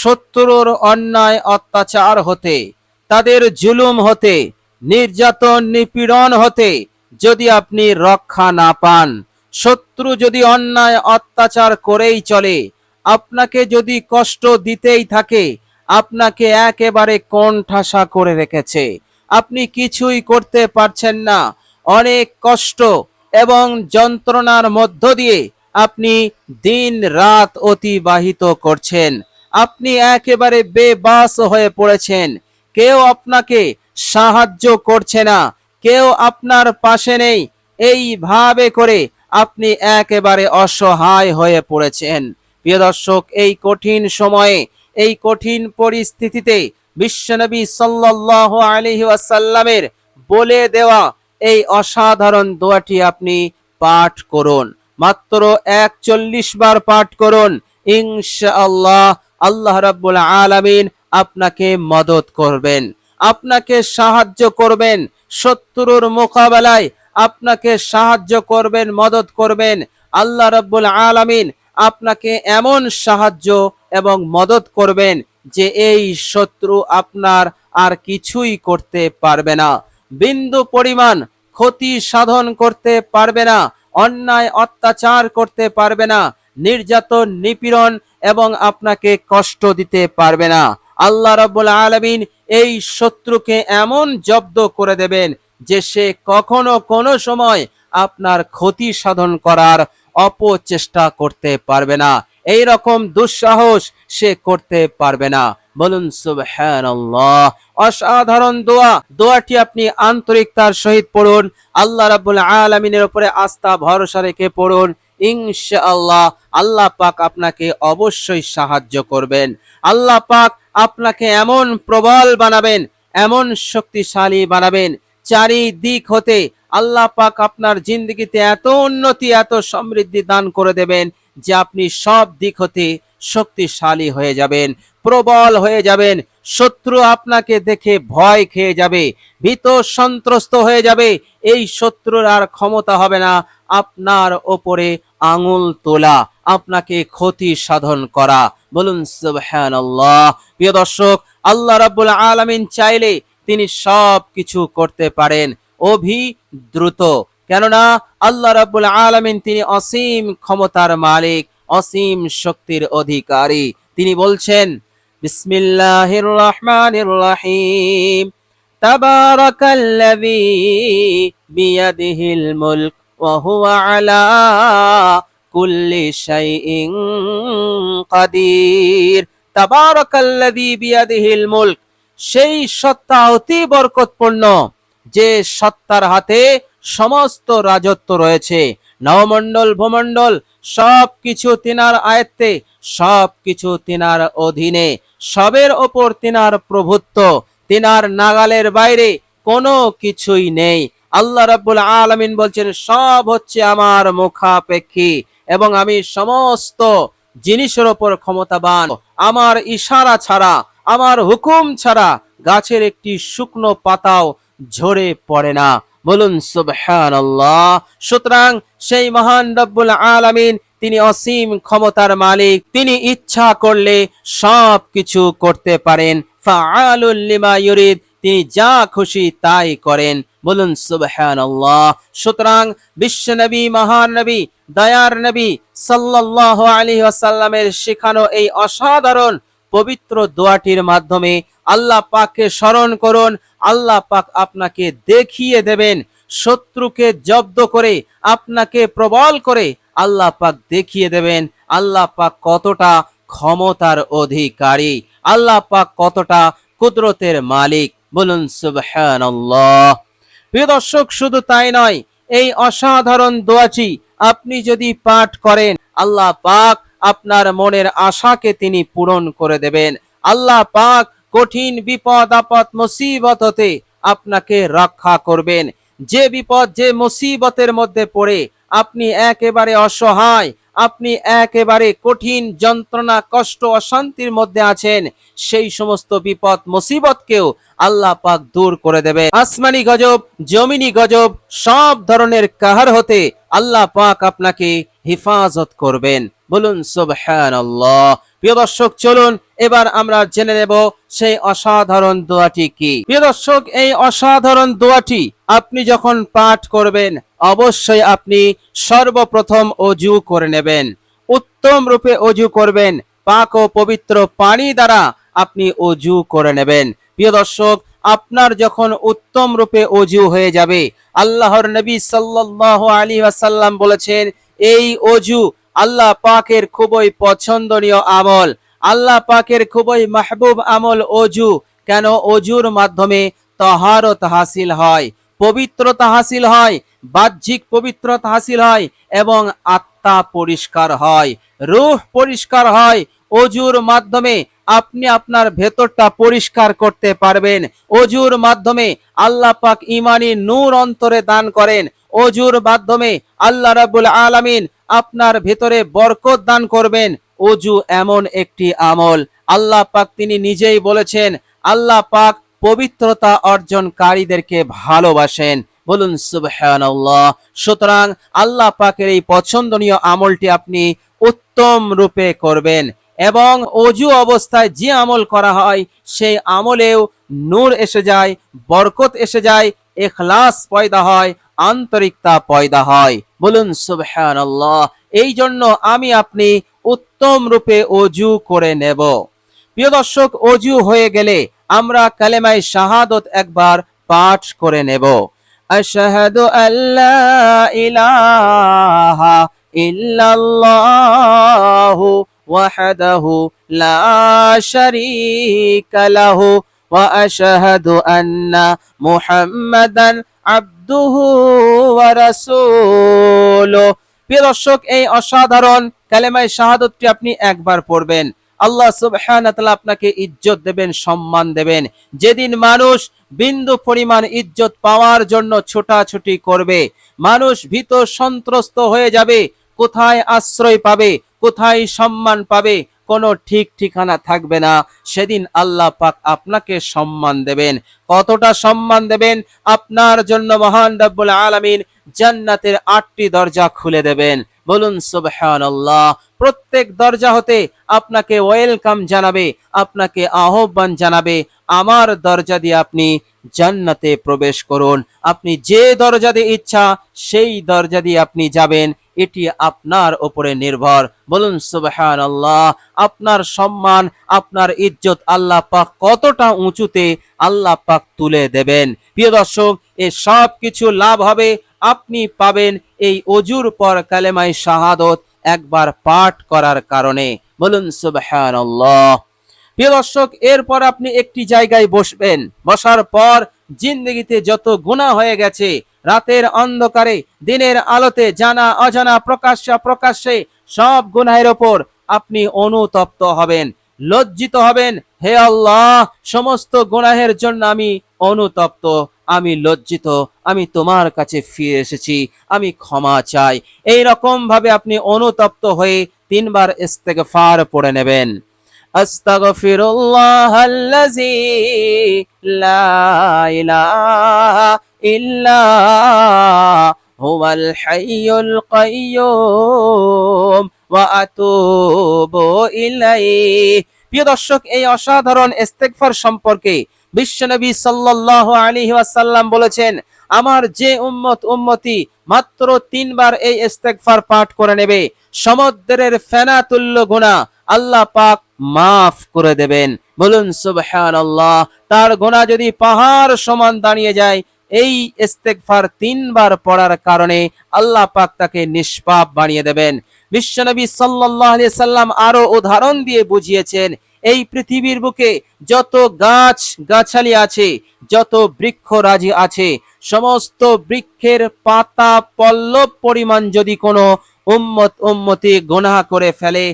শত্রুর অন্যায় অত্যাচার হতে, তাদের জুলুম হতে, নির্যাতন নিপীড়ন হতে, যদি আপনি রক্ষা না পান, শত্রু যদি অন্যায় অত্যাচার করেই চলে, আপনাকে যদি কষ্ট দিতেই থাকে, আপনাকে একেবারে কোণঠাসা করে রেখেছে। আপনি কিছুই করতে পারছেন না। অনেক কষ্ট এবং যন্ত্রণার মধ্য দিয়ে আপনি দিন রাত অতিবাহিত করছেন। আপনি একেবারে বেবাস হয়ে পড়েছেন। কেউ আপনাকে সাহায্য করছে না। কেউ আপনার পাশে নেই। এইভাবে করে আপনি একেবারে অসহায় হয়ে পড়েছেন। প্রিয় দর্শক, এই কঠিন সময়ে, এই কঠিন পরিস্থিতিতে বিশ্বনবী সাল্লাল্লাহু আলাইহি ওয়াসাল্লামের বলে দেওয়া এই অসাধারণ দোয়াটি আপনি পাঠ করুন। মাত্র একচল্লিশ বার পাঠ করুন। ইনশাআল্লাহ আল্লাহ রাব্বুল আলামিন আপনাকে মদত করবেন, আপনাকে সাহায্য করবেন, শত্রুর মোকাবেলায় আপনাকে সাহায্য করবেন, মদত করবেন। আল্লাহ রাব্বুল আলামিন আপনাকে এমন সাহায্য এবং মদত করবেন যে এই শত্রু আপনার আর কিছুই করতে পারবে না। বিন্দু পরিমাণ ক্ষতি সাধন করতে পারবে না, অন্যায় অত্যাচার করতে পারবে না, নির্যাতন, নিপীড়ন এবং আপনাকে কষ্ট দিতে পারবে না। আল্লাহ রাব্বুল আলামিন এই শত্রুকে এমন জব্দ করে দেবেন যে সে কখনো কোনো সময় আপনার ক্ষতি সাধন করার অপচেষ্টা করতে পারবে না। এই রকম দুঃসাহস সে করতে পারবে না। বলুন, সুবহানাল্লাহ। অসাধারণ দোয়া। দোয়াটি আপনি আন্তরিকতার সহিত পড়ুন। আল্লাহ রাব্বুল আলামিনের উপরে আস্থা, ভরসা রেখে পড়ুন। ইনশাআল্লাহ আল্লাহ পাক আপনাকে অবশ্যই সাহায্য করবেন। আল্লাহ পাক আপনাকে এমন প্রবল বানাবেন, এমন শক্তিশালী বানাবেন, চারিদিক হতে আল্লাহ পাক আপনার জিন্দগিতে এত উন্নতি, এত সমৃদ্ধি দান করে দেবেন যে আপনি সব দিক হতে শক্তিশালী হয়ে যাবেন, প্রবল হয়ে যাবেন। শত্রু আপনাকে দেখে ভয় খেয়ে যাবে, ভীত সন্ত্রস্ত হয়ে যাবে। এই শত্রুর আর ক্ষমতা হবে না। আপনার ওপরে আঙুল তোলা, আপনাকে ক্ষতি সাধন করা। বলুন প্রিয় দর্শক, আল্লাহ রাব্বুল আলামিন চাইলে তিনি সব কিছু করতে পারেন। অভি দ্রুত কেননা, আল্লাহ রাব্বুল আলামিন তিনি অসীম ক্ষমতার মালিক, অসীম শক্তির অধিকারী। তিনি বলছেন বিসমিল্লাহির রহমানির রহিম তাবারাকাল্লাযী বিয়াদিহিল মুলক ওয়া হুয়া আলা কুল্লি শাইইন কাদির। তাবারাকাল্লাযী বিয়াদিহিল মুলক, সেই সত্তা অতি বরকতপূর্ণ, যে সত্তার হাতে সমস্ত রাজত্ব রয়েছে। নবমণ্ডল, ভূমণ্ডল সব কিছু তিনার আয়ত্তে সব কিছু তিনার অধীনে। সবের ওপর তিনার প্রভুত্ব, তিনার নাগালের বাইরে কোনো কিছুই নেই। আল্লাহ রাব্বুল আলামিন বলছেন, সব হচ্ছে আমার মুখাপেক্ষী এবং আমি সমস্ত জিনিসের ওপর ক্ষমতাবান। আমার ইশারা ছাড়া, আমার হুকুম ছাড়া গাছের একটি শুকনো পাতাও ঝরে পড়ে না। বলুন, সুবহানাল্লাহ। সুতরাং সেই মহান রব্বুল আলামিন তিনি অসীম ক্ষমতার মালিক, তিনি ইচ্ছা করলে সব কিছু করতে পারেন। লিমা তিনি যা খুশি তাই করেন। বলুন, সুবহানাল্লাহ। সুতরাং বিশ্ব নবী, মহান নবী, দয়ার নবী সাল্লাল্লাহু আলাইহি ওয়াসাল্লামের শেখানো এই অসাধারণ পবিত্র দোয়াটির মাধ্যমে আল্লাহ পাককে স্মরণ করুন, আল্লাহ পাক আপনাকে দেখিয়ে দেবেন, শত্রুকে জব্দ করে, আপনাকে প্রবল করে আল্লাহ পাক দেখিয়ে দেবেন আল্লাহ পাক কতটা ক্ষমতার অধিকারী, আল্লাহ পাক কতটা কুদরতের মালিক। বলুন, সুবহানাল্লাহ। প্রিয় দর্শক, শুধু তাই নয়, এই অসাধারণ দোয়াটি আপনি যদি পাঠ করেন, আল্লাহ পাক আপনার মনের আশাকে তিনি পূরণ করে দেবেন। আল্লাহ পাক কঠিন বিপদ, আপদ মুসিবত হতে আপনাকে রক্ষা করবেন। যে বিপদ, যে মুসিবতের মধ্যে পড়ে আপনি একেবারে অসহায়, আপনি একেবারে কঠিন যন্ত্রণা, কষ্ট, অশান্তির মধ্যে আছেন, সেই সমস্ত বিপদ, মুসিবতকেও আল্লাহ পাক দূর করে দেবে আসমানি গজব, জমিনি গজব, সব ধরনের কাহার হতে আল্লাহ পাক আপনাকে হেফাজত করবেন। বলুন, সুবহানাল্লাহ। প্রিয় দর্শক, চলুন এবার আমরা জেনে নেব সেই অসাধারণ দোয়াটি কি। প্রিয় দর্শক, এই অসাধারণ দোয়াটি আপনি যখন পাঠ করবেন, অবশ্যই আপনি সর্বপ্রথম অজু করে নেবেন। উত্তম রূপে অজু করবেন, পাক ও পবিত্র পানি দ্বারা আপনি অজু করে নেবেন। প্রিয় দর্শক, আপনার যখন উত্তম রূপে অজু হয়ে যাবে, আল্লাহর নবী সাল্লাল্লাহু আলী ওয়াসাল্লাম বলেছেন, এই অজু আল্লাহ পাকের খুবই পছন্দনীয় আমল। আল্লাহ পাকের খুবই মাহবুব আমল অজু। কেন? অজুর মাধ্যমে তহারত হাসিল হয়, পবিত্রতা হাসিল হয়, বাহ্যিক পবিত্রতা হাসিল হয় এবং আত্মা পরিষ্কার হয়, রূহ পরিষ্কার হয়। অজুর মাধ্যমে আপনি আপনার ভেতরটা পরিষ্কার করতে পারবেন। অজুর মাধ্যমে আল্লাহ পাক ইমানি নূর অন্তরে দান করেন। অজুর মাধ্যমে আল্লাহ রাব্বুল আলামিন আপনার ভেতরে বরকত দান করবেন। অজু এমন একটি আমল। আল্লাহ পাক তিনি নিজেই বলেছেন, আল্লাহ পাক পবিত্রতা অর্জনকারীদেরকে ভালোবাসেন। বলুন, সুবহানাল্লাহ। সুতরাং আল্লাহ পাকের এই পছন্দনীয় আমলটি আপনি উত্তম রূপে করবেন এবং অজু অবস্থায় যে আমল করা হয়, সেই আমলেও নূর এসে যায়, বরকত এসে যায়, এখলাস পয়দা হয়, আন্তরিকতা পয়দা হয়। বলুন, সুবহানাল্লাহ। এই জন্য আমি আপনি উত্তম রূপে অজু করে নেব। প্রিয় দর্শক, অজু হয়ে গেলে আমরা কালেমাই শাহাদত একবার পাঠ করে নেব। আশহাদু আল্লা ইলাহা ইল্লাল্লাহু শারীকা লাহু ওয়া আশহাদু আন্না মুহাম্মাদান আবদুহু ওয়া রাসূলুহু। প্রিয় দর্শক, এই অসাধারণ কালেমায় শাহাদতটি আপনি একবার পড়বেন। আল্লাহ সুবহানাহু ওয়া আপনাকে ইজ্জত দেবেন, সম্মান দেবেন। যেদিন মানুষ বিন্দু পরিমাণ ইজ্জত পাওয়ার জন্য ছোটাছুটি করবে, মানুষ ভীত সন্ত্রস্ত হয়ে যাবে, কোথায় আশ্রয় পাবে, কোথায় সম্মান পাবে, কোনো ঠিক ঠিকানা থাকবে না। সেদিন আল্লাহ পাক আপনাকে সম্মান দেবেন। কতটা সম্মান দেবেন? আপনার জন্য মহান রব্বুল আলামিন জান্নাতের আটটি দরজা খুলে দেবেন। বলুন, সুবহানাল্লাহ। প্রত্যেক দরজা হতে আপনাকে ওয়েলকাম জানাবে, আপনাকে আহ্বান জানাবে। আমার দরজা দিয়ে আপনি জান্নাতে প্রবেশ করুন। আপনি যে দরজা দিয়ে ইচ্ছা, সেই দরজা দিয়ে আপনি যাবেন। এটি আপনার উপরে নির্ভর। বলুন সুবহান আল্লাহ আপনার সম্মান, আপনার ইজ্জত আল্লাহ পাক কতটা উঁচুতে আল্লাহ পাক তুলে দেবেন। প্রিয় দর্শক, এ সব কিছু লাভ হবে, আপনি পাবেন এই অজুর পর কালেমাই শাহাদত একবার পাঠ করার কারণে। বলুন সুবহান প্রিয় দর্শক, এরপর আপনি একটি জায়গায় বসবেন। বসার পর জিন্দগিতে যত গুনাহ হয়ে গেছে, রাতের অন্ধকারে, দিনের আলোতে, জানা, অজানা, প্রকাশ্যে প্রকাশ্যে সব গুনাহের ওপর আপনি অনুতপ্ত হবেন, লজ্জিত হবেন। হে আল্লাহ, সমস্ত গুনাহের জন্য আমি অনুতপ্ত। আমি লজ্জিত, আমি তোমার কাছে ফিরে এসেছি, আমি ক্ষমা চাই। এই রকম ভাবে আপনি অনুতপ্ত হয়ে তিনবার ইস্তেগফার পড়ে নেবেন। আস্তাগফিরুল্লাহ আল্লাযী লা ইলাহা ইল্লা হুয়াল হাইয়ুল কাইয়ুম ওয়া আতুবু ইলাইহি। প্রিয় দর্শক, এই অসাধারণ ইস্তেগফার সম্পর্কে বিশ্বনবী সাল্লাল্লাহু আলাইহি ওয়াসাল্লাম বলেছেন, আমার যে উম্মত, উম্মতি মাত্র তিনবার এই ইস্তেগফার পাঠ করে নেবে। সমুদ্রের ফেনা তুল্য গুণা আল্লাহ পাক মাফ করে দেবেন। বলুন সুবহান আল্লাহ তার গোনা যদি পাহাড় সমান দাঁড়িয়ে যায়, এই ইস্তেগফার তিনবার পড়ার কারণে আল্লাহ পাক তাকে নিষ্পাপ বানিয়ে দেবেন। বিশ্বনবী আলাইহি সাল্লাম আরও উদাহরণ দিয়ে বুঝিয়েছেন এই পৃথিবীর বুকে যত গাছ গাছালি আছে, যত বৃক্ষরাজি আছে, সমস্ত বৃক্ষের পাতা পল্লব পরিমাণ যদি কোনো উম্মত উম্মতি গুনাহ করে ফেলে,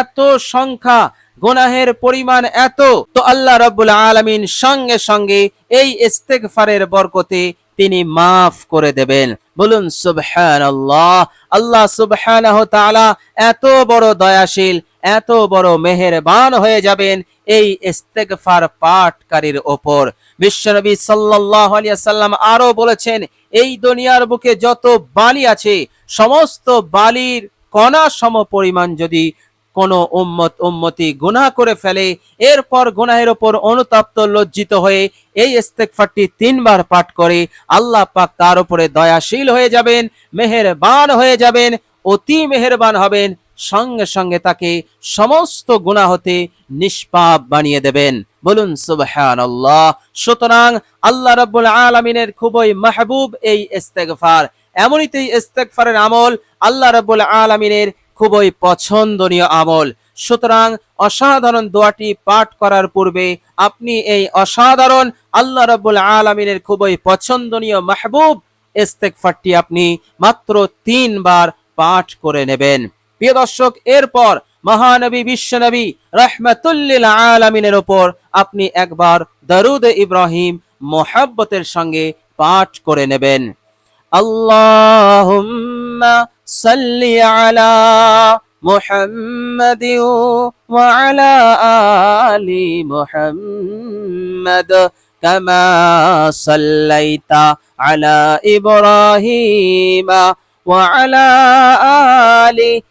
এত সংখ্যা গুনাহের পরিমাণ এত, তো আল্লাহ রাব্বুল আলামিন সঙ্গে সঙ্গে এই ইস্তেগফারের বরকতে তিনি মাফ করে দেবেন। বলুন, সুবহানাল্লাহ। আল্লাহ সুবহানাহু তাআলা এত বড় দয়াশীল এত বড় মেহেরবান হয়ে যাবেন এই ইস্তেগফার পাঠকারীর ওপর। বিশ্বনবী সাল্লাল্লাহু আলাইহি সাল্লাম আরও বলেছেন, এই দুনিয়ার বুকে যত বালি আছে, সমস্ত বালির কণা সম পরিমাণ যদি কোন উম্মত উম্মতি গুনাহ করে ফেলে, এরপর গুনাহের ওপর অনুতপ্ত লজ্জিত হয়ে এই ইস্তেগফারটি তিনবার পাঠ করে, আল্লাহ পাক তার উপরে দয়াশীল হয়ে যাবেন, মেহেরবান হয়ে যাবেন, অতি মেহেরবান হবেন সঙ্গে সঙ্গে তাকে সমস্ত গুনাহ হতে নিষ্পাপ বানিয়ে দেবেন। বলুন, সুবহানাল্লাহ। সুতরাং আল্লাহ রাব্বুল আলামিনের খুবই মাহবুব এই তো এই ইস্তেগফারের আমল আল্লাহ রাব্বুল আলামিনের খুবই পছন্দনীয় আমল। সুতরাং অসাধারণ দোয়াটি পাঠ করার পূর্বে আপনি এই অসাধারণ আল্লাহ রাব্বুল আলামিনের খুবই পছন্দনীয় মাহবুব ইস্তেগফারটি আপনি মাত্র তিনবার পাঠ করে নেবেন। প্রিয় দর্শক এরপর মহানবী বিশ্বনবী রহমাতুল্লিল আলামিনের ওপর আপনি একবার দরুদ ইব্রাহিম মোহাব্বতের সঙ্গে পাঠ করে নেবেন আল্লাহুম্মা সাল্লি আলা محمد وعلى آل محمد كما صليت على إبراهيم وعلى آل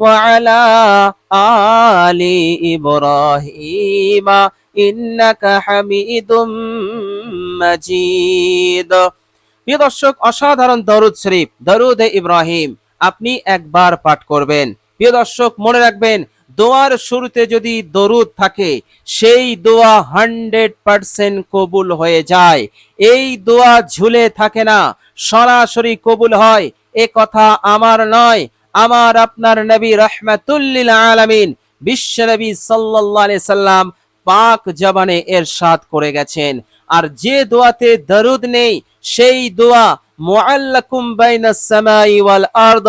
وعلى آل إبراهيم إنك حميد مجيد প্রিয় দর্শক অসাধারণ দরুদ শরীফ দরুদ ইব্রাহিম আপনি একবার পাঠ করবেন প্রিয় দর্শক মনে রাখবেন দোয়ার শুরুতে যদি দরুদ থাকে সেই দোয়া হান্ড্রেড পার্সেন্ট কবুল হয়ে যায় এই দোয়া ঝুলে থাকে না সরাসরি কবুল হয় এ কথা আমার নয় আমার আপনার নবী রহমাতুল্লিল আলামিন বিশ্ব নবী সাল্লাল্লাহু আলাইহি সাল্লাম পাক জবানে এরশাদ করে গেছেন। আর যে দোয়াতে দরুদ নেই, সেই দোয়া মুআল্লাকুম বাইনাস সামাই ওয়াল আরদ,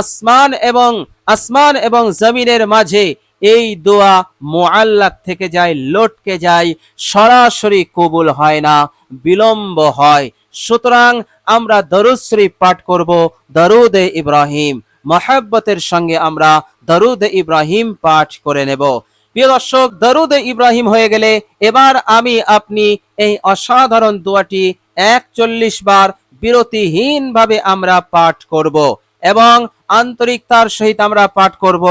আসমান এবং আসমান এবং জমিনের মাঝে এই দোয়া মুআল্লাক থেকে যায়, লটকে যায়, সরাসরি কবুল হয় না, বিলম্ব হয়। সুতরাং আমরা দরুদ শরীফ পাঠ করব দরুদে ইব্রাহিম। মহাব্বতের সঙ্গে আমরা দারুদ ইব্রাহিম পাঠ করে নেব। প্রিয় দর্শক, দারুদ ইব্রাহিম হয়ে গেলে এবার আমি আপনি এই অসাধারণ দোয়াটি একচল্লিশ বার বিরতিহীন ভাবে আমরা পাঠ করব এবং আন্তরিকতার সহিত আমরা পাঠ করব।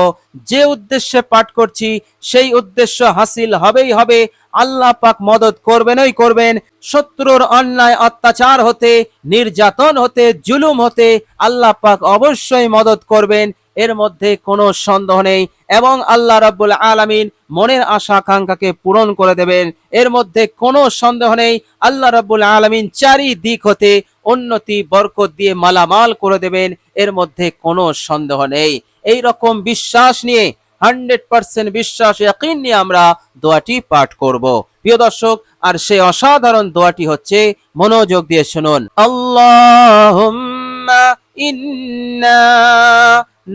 যে উদ্দেশ্যে পাঠ করছি, সেই উদ্দেশ্য হাসিল হবেই হবে। আল্লাহ পাক মদত করবেনই করবেন। শত্রুর অন্যায় অত্যাচার হতে, নির্যাতন হতে, জুলুম হতে আল্লাহ পাক অবশ্যই মদত করবেন। এর মধ্যে কোনো সন্দেহ নেই এবং আল্লাহ রাব্বুল আলামিন মনের আশা আকাঙ্ক্ষাকে পূরণ করে দেবেন। এর মধ্যে কোনো সন্দেহ নেই। আল্লাহ রাব্বুল আলামিন চারি দিক হতে উন্নতি, বরকত দিয়ে মালামাল করে দেবেন। এর মধ্যে কোনো সন্দেহ নেই এই রকম বিশ্বাস নিয়ে হান্ড্রেড পার্সেন্ট বিশ্বাস ইয়াকিন নিয়ে আমরা দোয়াটি পাঠ করব প্রিয় দর্শক আর সেই অসাধারণ দোয়াটি হচ্ছে মনোযোগ দিয়ে শুনুন আল্লাহুম্মা ইন্না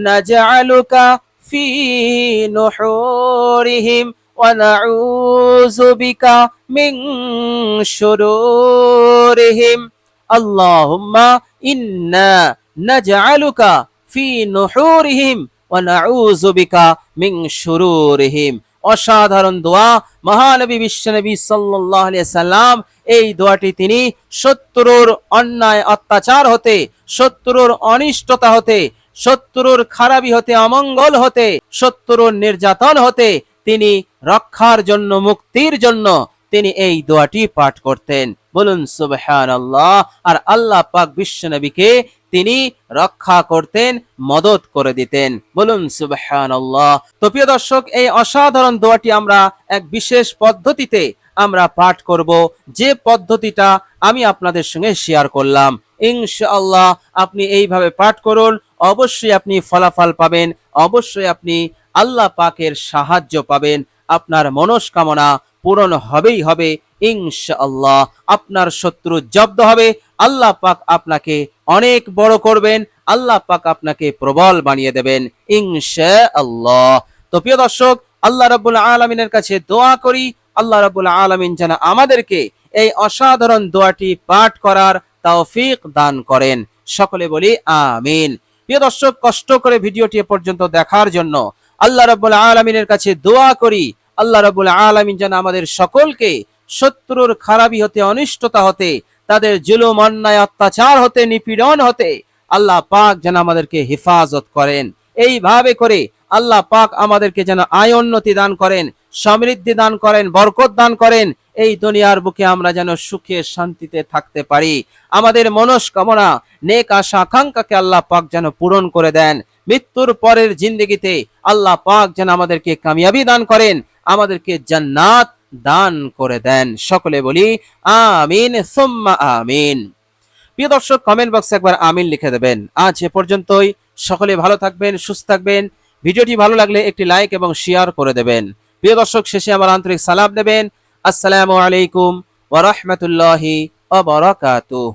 নাজআলুকা ফি নুহুরিহিম ونعوذ بك من شرورهم اللهم إنا نجعلك ফি নুহুরিহিম ওয়া নাউযু বিকা মিন শুরুরিহিম। অসাধারণ দোয়া মহানবী বিশ্বনবী সাল্লাল্লাহু আলাইহি সাল্লাম এই দোয়াটি তিনি শত্রুর অন্যায় অত্যাচার হতে, শত্রুর অনিষ্টতা হতে, শত্রুর খারাপি হতে, অমঙ্গল হতে, শত্রুর নির্যাতন হতে তিনি রক্ষার জন্য, মুক্তির জন্য তিনি এই দোয়াটি পাঠ করতেন। বলুন সুবহান আর আল্লাহ পাক বিশ্বনবীকে তিনি রক্ষা করতেন, মদত করে দিতেন। বলুন সুবহান তো প্রিয় দর্শক, এই অসাধারণ দোয়াটি আমরা এক বিশেষ পদ্ধতিতে আমরা পাঠ করব। যে পদ্ধতিটা আমি আপনাদের সঙ্গে শেয়ার করলাম। ইনশাআল্লাহ আপনি এইভাবে পাঠ করুন। অবশ্যই আপনি ফলাফল পাবেন। অবশ্যই আপনি আল্লাহ পাকের সাহায্য পাবেন। আপনার মনস্কামনা পূরণ হবেই হবে। ইনশাআল্লাহ আপনার শত্রু জব্দ হবে। আল্লাহ পাক আপনাকে অনেক বড় করবেন। আল্লাহ পাক আপনাকে প্রবল বানিয়ে দেবেন। ইনশাআল্লাহ। তো প্রিয় দর্শক, আল্লাহ রাব্বুল আলামিনের কাছে দোয়া করি। আল্লাহ রাব্বুল আলামিন যেন আমাদেরকে এই অসাধারণ দোয়াটি পাঠ করার তৌফিক দান করেন। সকলে বলি আমিন। প্রিয় দর্শক, কষ্ট করে ভিডিওটি এ পর্যন্ত দেখার জন্য আল্লাহ রাব্বুল আলামিনের কাছে দোয়া করি। আল্লাহ রাব্বুল আলামিন যেন আমাদের সকলকে শত্রুর খারাপি হতে, অনিষ্টতা হতে, তাদের জুলুম, অন্যায়, অত্যাচার হতে, নিপীড়ন হতে, আল্লাহ পাক যেন আমাদেরকে হেফাজত করেন। এইভাবে করে আল্লাহ পাক আমাদেরকে যেন আয়, উন্নতি দান করেন, সমৃদ্ধি দান করেন, বরকত দান করেন। এই দুনিয়ার বুকে আমরা যেন সুখে, শান্তিতে থাকতে পারি। আমাদের মনস্কামনা, নেক আশা, আকাঙ্ক্ষাকে আল্লাহ পাক যেন পূরণ করে দেন। মৃত্যুর পরের জিন্দগিতে আল্লাহ পাক যেন আমাদেরকে কামিয়াবি দান করেন। আমাদেরকে জান্নাত দান করে দেন। সকলে বলি, আমিন, সুম্মা আমিন। প্রিয় দর্শক কমেন্ট বক্সে একবার আমিন লিখে দেবেন। আজ এ পর্যন্তই। সকলে ভালো থাকবেন, সুস্থ থাকবেন। ভিডিওটি ভালো লাগলে একটি লাইক এবং শেয়ার করে দেবেন। প্রিয় দর্শক, শেষে আমার আন্তরিক সালাম দেবেন। আসসালামু আলাইকুম ওয়া রাহমাতুল্লাহি ওয়া বারাকাতুহু।